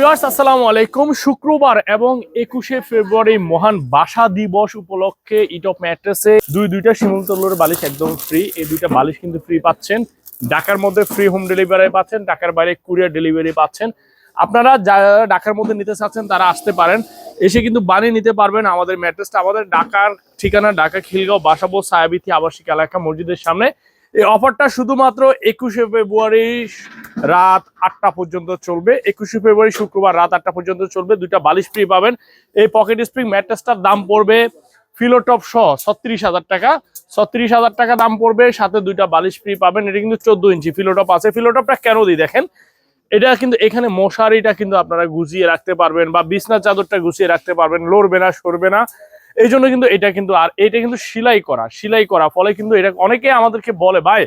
আসসালামু আলাইকুম। শুক্রবার এবং একুশে ফেব্রুয়ারি মহান ভাষা দিবস উপলক্ষে ইটপ ম্যাট্রেসে দুই দুইটা শিমুল তল্লোর বালিশ একদম ফ্রি এই দুইটা বালিশ কিন্তু ফ্রি পাচ্ছেন। ঢাকার মধ্যে ফ্রি হোম ডেলিভারি পাচ্ছেন, ঢাকার বাইরে কুরিয়ার ডেলিভারি পাচ্ছেন। আপনারা যারা ঢাকার মধ্যে নিতে চাচ্ছেন, তারা আসতে পারেন। এসে কিন্তু বানিয়ে নিতে পারবেন আমাদের ম্যাট্রেসটা আমাদের ঢাকার ঠিকানা, ঢাকা খিলগাঁও, বাসাবো, সায়াবিথি আবাসিক এলাকা মসজিদের সামনে। এই অফারটা শুধুমাত্র একুশে ফেব্রুয়ারি রাত আটটা পর্যন্ত চলবে। একুশে ফেব্রুয়ারি শুক্রবার রাত আটটা পর্যন্ত চলবে। দুইটা বালিশ ফ্রি পাবেন। এই পকেট স্প্রিং ম্যাট্রেসটার দাম পড়বে ফিলোটপ সহ ছত্রিশ হাজার টাকা। ছত্রিশ হাজার টাকা দাম পড়বে, সাথে দুইটা বালিশ ফ্রি পাবেন। এটা কিন্তু চোদ্দ ইঞ্চি ফিলোটপ আছে। ফিলোটপটা কেন দিই দেখেন? এটা কিন্তু এখানে মশারিটা কিন্তু আপনারা গুছিয়ে রাখতে পারবেন বা বিছনা চাদরটা গুছিয়ে রাখতে পারবেন। লড়বে না, সরবে না। এই জন্য কিন্তু এটা কিন্তু আর এটা কিন্তু সেলাই করা সেলাই করা। ফলে কিন্তু এটা অনেকে আমাদেরকে বলে, ভাই,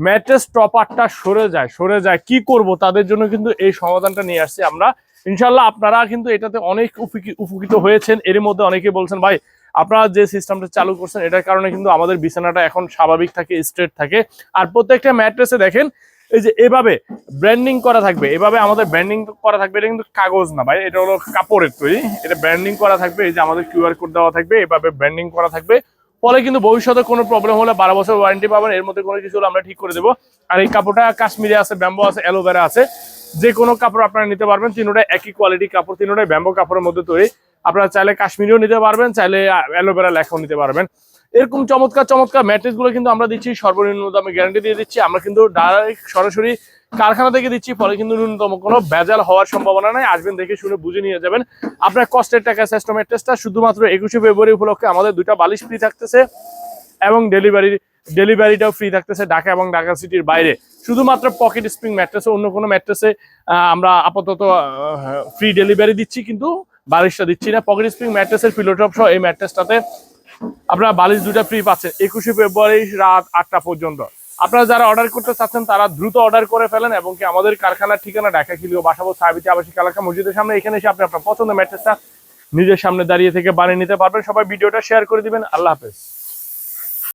ম্যাট্রেস টপারটা সরে যায় সরে যায়, কি করব? তাদের জন্য কিন্তু এই সমাধানটা নিয়ে আসছি আমরা। ইনশাল্লাহ আপনারা কিন্তু এটাতে অনেক উপকৃ- উপকৃত হয়েছেন। এর মধ্যে অনেকে বলছেন, ভাই, আপনারা যে সিস্টেমটা চালু করছেন, এটার কারণে কিন্তু আমাদের বিছানাটা এখন স্বাভাবিক থাকে স্ট্রেট থাকে। আর প্রত্যেকটা ম্যাট্রেসে দেখেন এই যে এভাবে ব্র্যান্ডিং করা থাকবে, এভাবে আমাদের ব্র্যান্ডিং করা থাকবে, এটা কিন্তু কাগজ না ভাই, এটা হলো কাপড়ের তৈরি, এটা ব্র্যান্ডিং করা থাকবে, এই যে আমাদের কিউআর কোড দেওয়া থাকবে, এভাবে ব্র্যান্ডিং করা থাকবে, ফলে কিন্তু ভবিষ্যতে কোনো প্রবলেম হলে বারো বছর ওয়ারেন্টি পাবেন, এর মধ্যে কোনো কিছু হলে আমরা ঠিক করে দেবো। আর এই কাপড়টা কাশ্মীরে আছে, ব্যাম্বো আছে, অ্যালোভেরা আছে, যে কোনো কাপড় আপনারা নিতে পারবেন, তিনোটাই একই কোয়ালিটি কাপড়, তিনোটাই ব্যাম্বো কাপড়ের মধ্যে তৈরি। আপনারা চাইলে কাশ্মীরিও নিতে পারবেন, চাইলে অ্যালোভেরা লেখাও নিতে পারবেন। এরকম চমৎকার চমৎকার ম্যাট্রেসগুলো কিন্তু আমরা দিচ্ছি, সর্বনিম্ন দামে গ্যারান্টি দিয়ে দিচ্ছি। আমরা কিন্তু ডাইরেক্ট সরাসরি কারখানা থেকে দিচ্ছি, ফলে কিন্তু ন্যূনতম কোনো ভেজাল হওয়ার সম্ভাবনা নাই। আসবেন দেখে শুনে বুঝে নিয়ে যাবেন। আপনার কষ্টের টাকা শ্রেষ্ঠ ম্যাট্রেসটা শুধুমাত্র একুশে ফেব্রুয়ারি উপলক্ষে আমাদের দুইটা বালিশ ফ্রি থাকতেছে এবং ডেলিভারি ডেলিভারিটাও ফ্রি থাকতেছে ঢাকা এবং ঢাকা সিটির বাইরে। শুধুমাত্র পকেট স্প্রিং ম্যাট্রেসে অন্য কোনো ম্যাট্রেসে আমরা আপাতত ফ্রি ডেলিভারি দিচ্ছি কিন্তু বালিশটা দিচ্ছি না। পকেট স্প্রিং ম্যাট্রেসের ফিলোটপ সহ এই ম্যাট্রেসটাতে আপনারা বালিশ দুটা ফ্রি পাচ্ছেন, একুশে ফেব্রুয়ারি রাত আটটা পর্যন্ত। আপনারা যারা অর্ডার করতে চাচ্ছেন, তারা দ্রুত অর্ডার করে ফেলেন এবং কি আমাদের কারখানার ঠিকানা ঢাকা কিলিও বাসাবো সাহাবিতি আবাসিক এলাকা মসজিদের সামনে। এখানে এসে আপনি আপনার পছন্দের ম্যাট্রেসটা নিজের সামনে দাঁড়িয়ে থেকে বানিয়ে নিতে পারবেন। সবাই ভিডিওটা শেয়ার করে দিবেন। আল্লাহ হাফেজ।